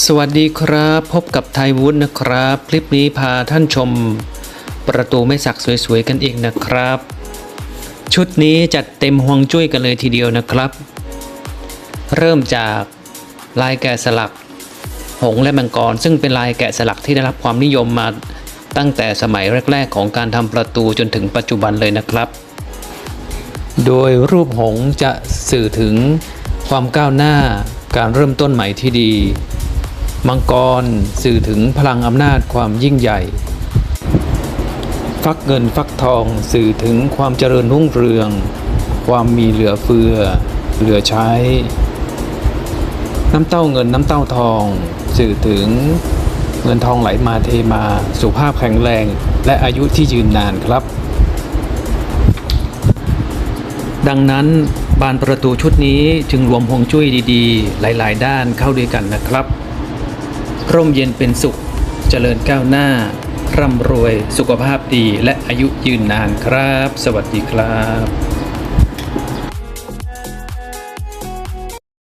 สวัสดีครับ พบกับไทยวุฒินะครับ คลิปนี้พาท่านชม ประตูไม่สักสวยๆกันเองนะครับ ชุดนี้จัดเต็มห่วงจุ้ยกันเลยทีเดียวนะครับ เริ่มจากลายแกะสลัก หงและมังกร ซึ่งเป็นลายแกะสลักที่ได้รับความนิยมมาตั้งแต่สมัยแรก ๆ ของการทำประตูจนถึงปัจจุบันเลยนะครับ โดยรูปหงจะสื่อถึงความก้าวหน้าการเริ่มต้นใหม่ที่ดี มังกรสื่อถึงพลังอำนาจความยิ่งใหญ่ ฟักเงินฟักทองสื่อถึงความเจริญรุ่งเรือง ความมีเหลือเฟือ เหลือใช้ น้ำเต้าเงินน้ำเต้าทอง สื่อถึงเงินทองไหลมาเทมาสุขภาพแข็งแรง และอายุที่ยืนนานครับ ดังนั้นบานประตูชุดนี้จึงรวมฮวงจุ้ยดีๆ หลาย ๆ ด้านเข้าด้วยกันนะครับ ร่มเย็นเป็นสุข เจริญก้าวหน้า ร่ำรวย สุขภาพดีและอายุยืนนานครับ สวัสดีครับ